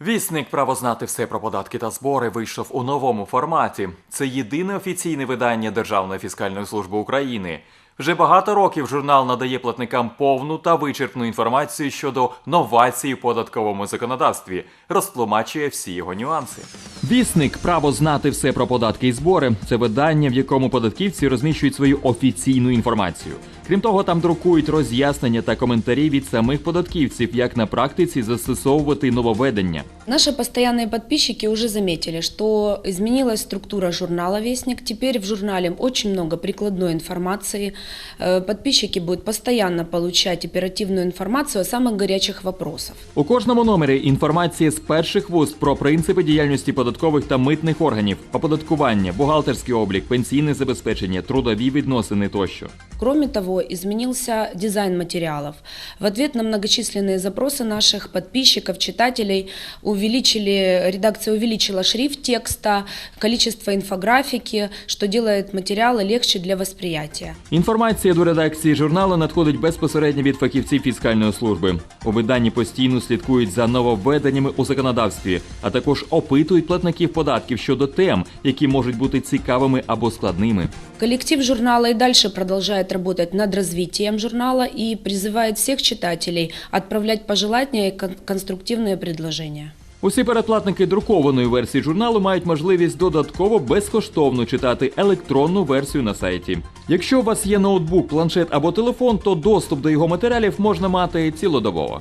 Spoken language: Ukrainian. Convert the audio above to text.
Вісник право знати все про податки та збори вийшов у новому форматі. Це єдине офіційне видання Державної фіскальної служби України. Вже багато років журнал надає платникам повну та вичерпну інформацію щодо новацій у податковому законодавстві, розтлумачує всі його нюанси. Вісник право знати все про податки і збори. Це видання, в якому податківці розміщують свою офіційну інформацію. Крім того, там друкують роз'яснення та коментарі від самих податківців, як на практиці застосовувати нововведення. Наши постоянные подписчики уже заметили, что изменилась структура журнала «Вестник». Теперь в журнале очень много прикладной информации. Э, Подписчики будут постоянно получать оперативную информацию о самых горячих вопросах. У кожному номері інформація з перших вуст про принципи діяльності податкових та митних органів, оподаткування, бухгалтерський облік, пенсійне забезпечення, трудові відносини тощо. Кроме того, изменился дизайн материалов. В ответ на многочисленные запросы наших подписчиков, читателей, увеличили, редакция увеличила шрифт текста, количество инфографики, что делает материалы легче для восприятия. Інформація до редакції журналу надходить безпосередньо від фахівців фіскальної служби. У виданні постійно слідкують за нововведеннями у законодавстві, а також опитують платників податків щодо тем, які можуть бути цікавими або складними. Коллектив журнала и дальше продолжает работать над развитием журнала и призывает всех читателей отправлять пожелання и кон- конструктивные предложения. Усі передплатники друкованої версії журналу мають можливість додатково безкоштовно читати електронну версію на сайті. Якщо у вас є ноутбук, планшет або телефон, то доступ до його матеріалів можна мати цілодобово.